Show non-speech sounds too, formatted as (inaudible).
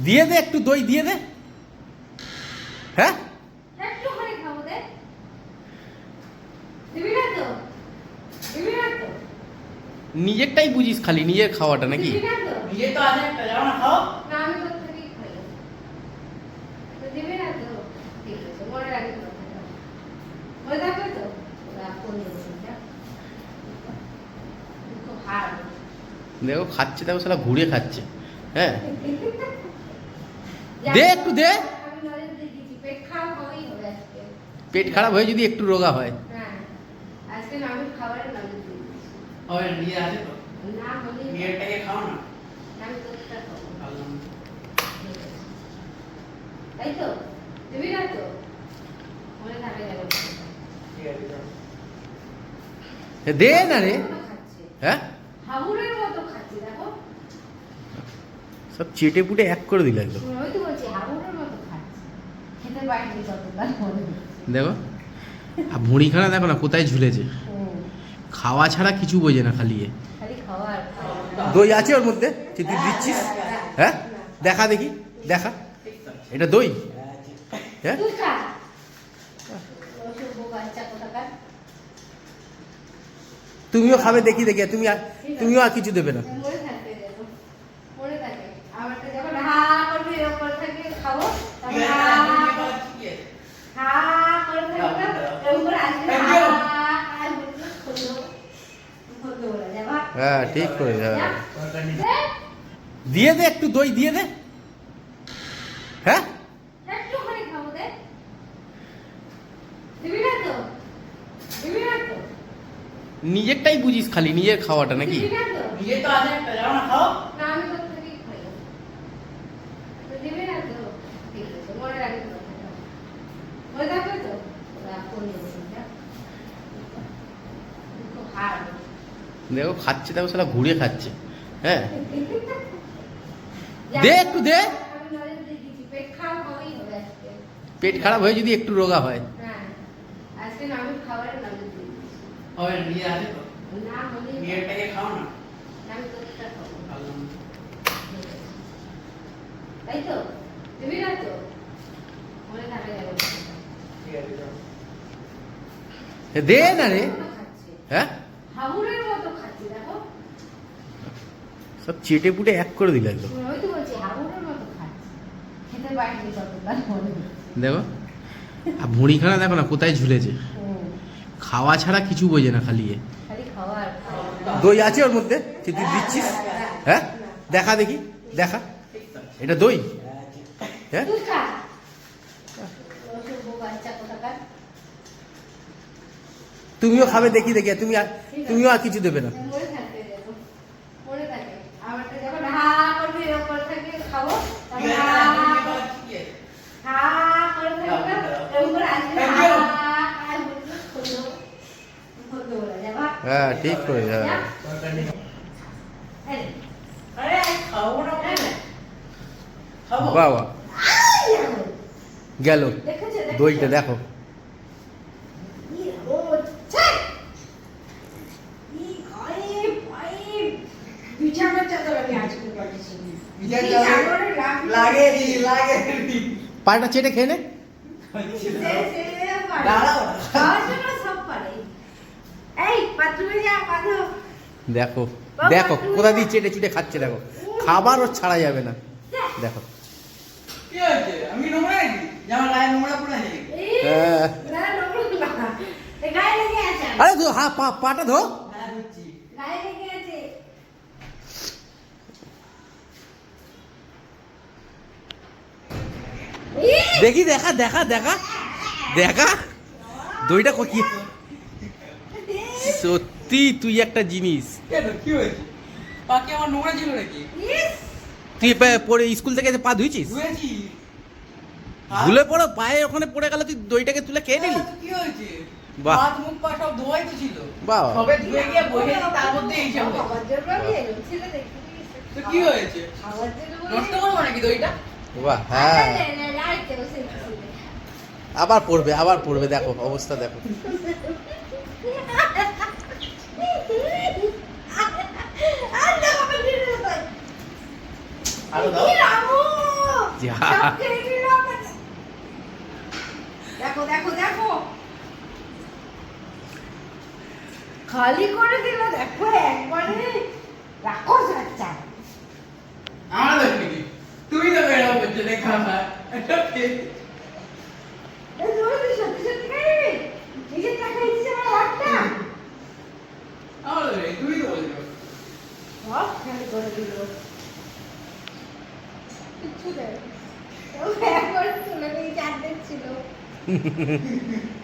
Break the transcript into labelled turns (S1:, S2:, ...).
S1: দিয়ে দে একটু দই দিয়ে দে। হ্যাঁ?
S2: একটুখানি খাব দে। দিবি না তো? দিবি না তো?
S1: নিজেরটাই বুঝিস খালি নিজের খাওয়াটা নাকি? দেখো খাচ্ছে দেখো সেটা ঘুরে খাচ্ছে। হ্যাঁ? (laughs) দে একটু দে।
S2: পেট খারাপ
S1: হয়ে যদি একটু রোগা হয়।
S2: হ্যাঁ।
S1: দে না রে। হ্যাঁ? সব চেটে পুটে এক করে দিল একদম
S2: ওই তো বলছি হাবুরের মতো খাচ্ছে খেতে পারিনি ততটা মনে হচ্ছে।
S1: দেখো আর ভুঁড়িখানা দেখো না কোথায় ঝুলেছে। খাওয়া ছাড়া কিছু বোঝে না খালি। দই আছে ওর মধ্যে? তুই দিচ্ছিস? হ্যাঁ? দেখা দেখি দেখা। এটা দই? হ্যাঁ। তুমিও খাবে দেখি দেখি। তুমি আর তুমিও আর কিছু দেবে না
S2: মনে থাকবে যেন। মনে থাকে আমারটা যখন হা করবে এরকম করে থাকবে খাব তখন
S3: ঠিক
S2: হা
S3: আছে, তুমি খাও, ঠিক আছে।
S2: হা করে থাকবে এরকম করে আসবে
S3: Thank
S2: হা
S3: you.
S2: আর বলবে খোলো খোলো বলে যাবা
S1: হ্যাঁ ঠিক করে হ্যাঁ। দিয়ে দে একটু দই দিয়ে দে। হ্যাঁ?
S2: একটুখানি খাব দে। দিবি না তো? দিবি না তো?
S1: নিজেরটাই বুঝিস খালি নিজের খাওয়াটা নাকি?
S2: দিবি না তো
S3: নিজে তো আছে একটা যাও না খাও
S2: না আমি তোর থেকেই খাই তো দিবি না তো ঠিক আছে মনে রাখবি কথাটা মনে থাকবে তো রাখ কোন জিনিসটা খুব হার্ড
S1: দেখো খাচ্ছে দেখো সালা ঘুরে খাচ্ছে। হ্যাঁ? দে একটু দে।
S2: পেট খারাপ
S1: হয়ে যদি একটু রোগা হয়। দে না রে। হ্যাঁ?
S2: হাবুরের মতো খাচ্ছে দেখো।
S1: সব চেটে পুটে এক করে দিল একদম।
S2: ওই তো বলছি হাবুরের মতো খাচ্ছে। খেতে পারিনি
S1: দেখো আর ভুঁড়িখানা দেখো না কোথায় ঝুলেছে। খাওয়া ছাড়া কিছু বোঝে না খালি। দই আছে ওর মধ্যে? তুই দিচ্ছিস? হ্যাঁ? দেখা দেখি দেখা। এটা দই? হ্যাঁ
S2: তুই খা অসভ্য বাচ্চা কোথাকার।
S1: তুমিও খাবে, দেখি দেখি, তুমি তুমিও আর কিছু দেবে না।
S2: মনে থাকবে যেন। মনে থাকে আমারটা যখন
S1: পাটা চেটে খেয়ে নে। দেখো দেখো কোথা দিয়ে চেটে চুটে খাচ্ছে দেখো খাবার ওর ছাড়া যাবে না দেখো
S3: কি হয়েছে? হা নোংরা নাকি? যে আমার গায়ে নোংরা পড়ে আছে নাকি?
S2: এই,
S1: হ্যাঁ।
S2: না, নোংরা না। এ, গায়ে লেগে আছে আমার।
S1: আরে ধো হা পা পাটা ধো
S3: হ্যাঁ, ধুচ্ছি।
S2: গায়ে লেগে আছে। এই,
S1: দেখি দেখা দেখা দেখা দেখা দইটা কো- কি সত্যি তুই একটা জিনিস
S3: কেন, কি হয়েছে? পা কি আমার নোংরা ছিল নাকি?
S2: ইস,
S1: তুই পরে স্কুল থেকে এসে পা ধুইছিস। ভুলে পড়ো পায়ে ওখানে পড়ে গেল তুই দইটাকে তুলে খেয়ে নিলি
S3: তো কি হয়েছে?
S1: বাহ।
S3: কি হয়েছে? নষ্ট করব নাকি দইটা?
S1: হ্যাঁ। আবার পড়বে আবার পড়বে, দেখো, অবস্থা দেখো।
S2: খালি করে দিল দেখো একবারে রাখো বাচ্চা। সব খালি করে দিল। কিচ্ছু দেয় ছিল। (laughs)